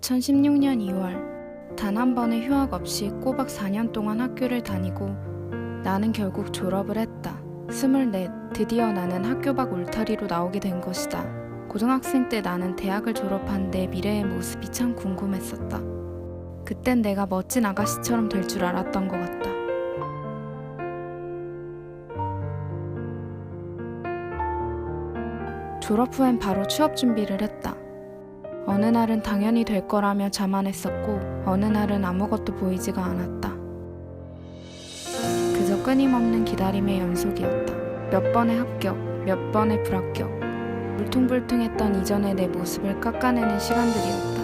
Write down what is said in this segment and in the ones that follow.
2016년 2월 단 한 번의 휴학 없이 꼬박 4년 동안 학교를 다니고 나는 결국 졸업을 했다. 24 드디어 나는 학교 밖 울타리로 나오게 된 것이다. 고등학생 때 나는 대학을 졸업한 내 미래의 모습이 참 궁금했었다. 그땐 내가 멋진 아가씨처럼 될 줄 알았던 것 같다. 졸업 후엔 바로 취업 준비를 했다. 어느 날은 당연히 될 거라며 자만했었고, 어느 날은 아무것도 보이지가 않았다. 그저 끊임없는 기다림의 연속이었다. 몇 번의 합격, 몇 번의 불합격. 울퉁불퉁했던 이전의 내 모습을 깎아내는 시간들이었다.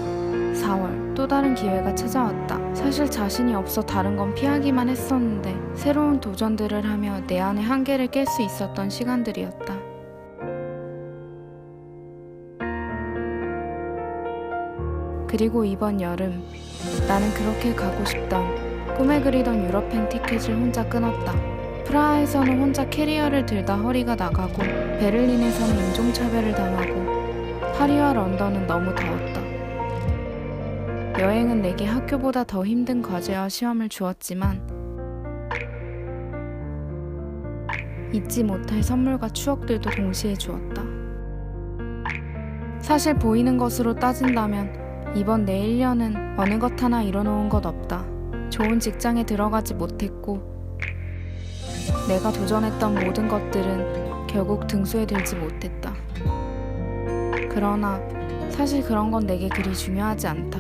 4월, 또 다른 기회가 찾아왔다. 사실 자신이 없어 다른 건 피하기만 했었는데, 새로운 도전들을 하며 내 안의 한계를 깰 수 있었던 시간들이었다. 그리고 이번 여름 나는 그렇게 가고 싶던 꿈에 그리던 유럽행 티켓을 혼자 끊었다. 프라하에서는 혼자 캐리어를 들다 허리가 나가고 베를린에서는 인종차별을 당하고 파리와 런던은 너무 더웠다. 여행은 내게 학교보다 더 힘든 과제와 시험을 주었지만 잊지 못할 선물과 추억들도 동시에 주었다. 사실 보이는 것으로 따진다면 이번 내 1년은 어느 것 하나 이뤄놓은 것 없다. 좋은 직장에 들어가지 못했고, 내가 도전했던 모든 것들은 결국 등수에 들지 못했다. 그러나 사실 그런 건 내게 그리 중요하지 않다.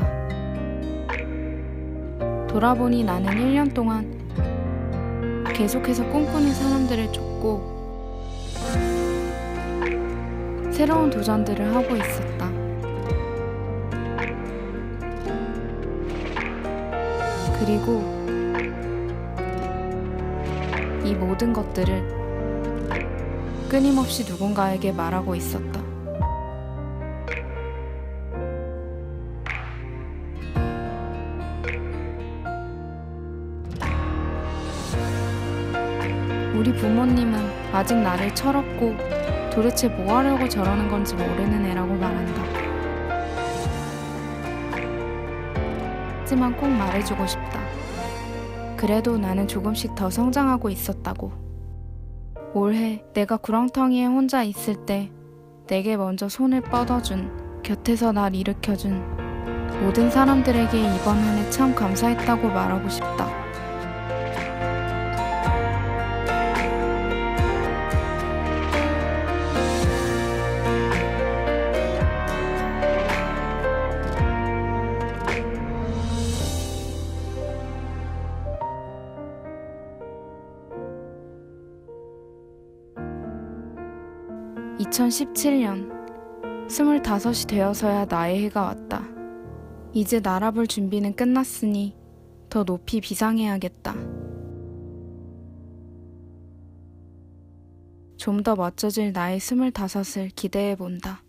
돌아보니 나는 1년 동안 계속해서 꿈꾸는 사람들을 쫓고 새로운 도전들을 하고 있었다. 그리고 이 모든 것들을 끊임없이 누군가에게 말하고 있었다. 우리 부모님은 아직 나를 철없고 도대체 뭐 하려고 저러는 건지 모르는 애라고 말한다. 하지만 꼭 말해주고 싶다. 그래도 나는 조금씩 더 성장하고 있었다고. 올해 내가 구렁텅이에 혼자 있을 때 내게 먼저 손을 뻗어준, 곁에서 날 일으켜준 모든 사람들에게 이번 한 해 참 감사했다고 말하고 싶다. (2017년) 스물다섯이 되어서야 나의 해가 왔다. 이제 날아볼 준비는 끝났으니 더 높이 비상해야겠다. 좀 더 멋져질 나의 스물다섯을 기대해 본다.